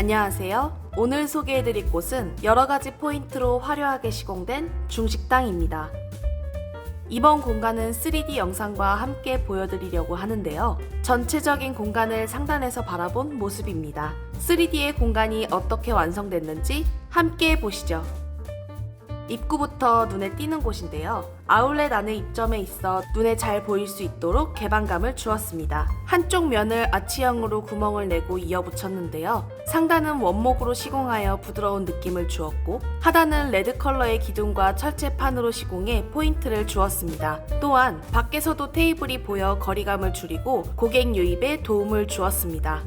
안녕하세요. 오늘 소개해드릴 곳은 여러 가지 포인트로 화려하게 시공된 중식당입니다. 이번 공간은 3D 영상과 함께 보여드리려고 하는데요. 전체적인 공간을 상단에서 바라본 모습입니다. 3D의 공간이 어떻게 완성됐는지 함께 보시죠. 입구부터 눈에 띄는 곳인데요. 아울렛 안에 입점해 있어 눈에 잘 보일 수 있도록 개방감을 주었습니다. 한쪽 면을 아치형으로 구멍을 내고 이어붙였는데요. 상단은 원목으로 시공하여 부드러운 느낌을 주었고 하단은 레드 컬러의 기둥과 철제판으로 시공해 포인트를 주었습니다. 또한 밖에서도 테이블이 보여 거리감을 줄이고 고객 유입에 도움을 주었습니다.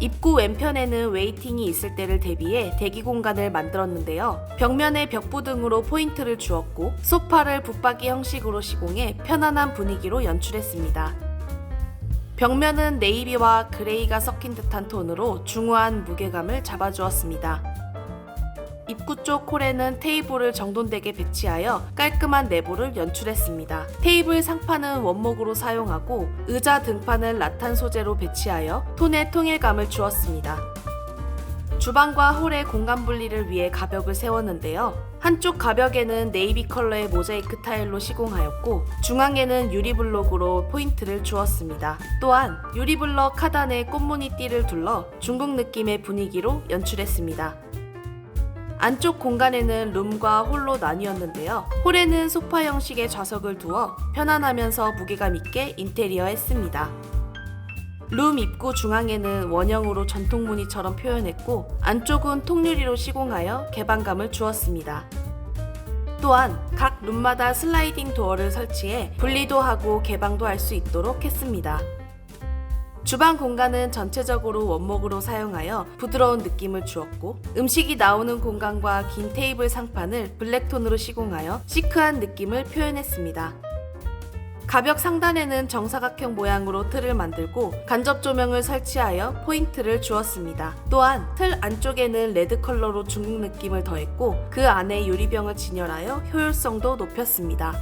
입구 왼편에는 웨이팅이 있을 때를 대비해 대기 공간을 만들었는데요. 벽면에 벽부 등으로 포인트를 주었고 소파를 붙박이 형식으로 시공해 편안한 분위기로 연출했습니다. 벽면은 네이비와 그레이가 섞인 듯한 톤으로 중후한 무게감을 잡아주었습니다. 입구 쪽 홀에는 테이블을 정돈되게 배치하여 깔끔한 내부를 연출했습니다. 테이블 상판은 원목으로 사용하고 의자 등판은 라탄 소재로 배치하여 톤의 통일감을 주었습니다. 주방과 홀의 공간 분리를 위해 가벽을 세웠는데요. 한쪽 가벽에는 네이비 컬러의 모자이크 타일로 시공하였고 중앙에는 유리블록으로 포인트를 주었습니다. 또한 유리블럭 하단에 꽃무늬 띠를 둘러 중국 느낌의 분위기로 연출했습니다. 안쪽 공간에는 룸과 홀로 나뉘었는데요. 홀에는 소파 형식의 좌석을 두어 편안하면서 무게감 있게 인테리어 했습니다. 룸 입구 중앙에는 원형으로 전통 무늬처럼 표현했고 안쪽은 통유리로 시공하여 개방감을 주었습니다. 또한 각 룸마다 슬라이딩 도어를 설치해 분리도 하고 개방도 할 수 있도록 했습니다. 주방 공간은 전체적으로 원목으로 사용하여 부드러운 느낌을 주었고 음식이 나오는 공간과 긴 테이블 상판을 블랙톤으로 시공하여 시크한 느낌을 표현했습니다. 가벽 상단에는 정사각형 모양으로 틀을 만들고 간접 조명을 설치하여 포인트를 주었습니다. 또한 틀 안쪽에는 레드 컬러로 중국 느낌을 더했고 그 안에 유리병을 진열하여 효율성도 높였습니다.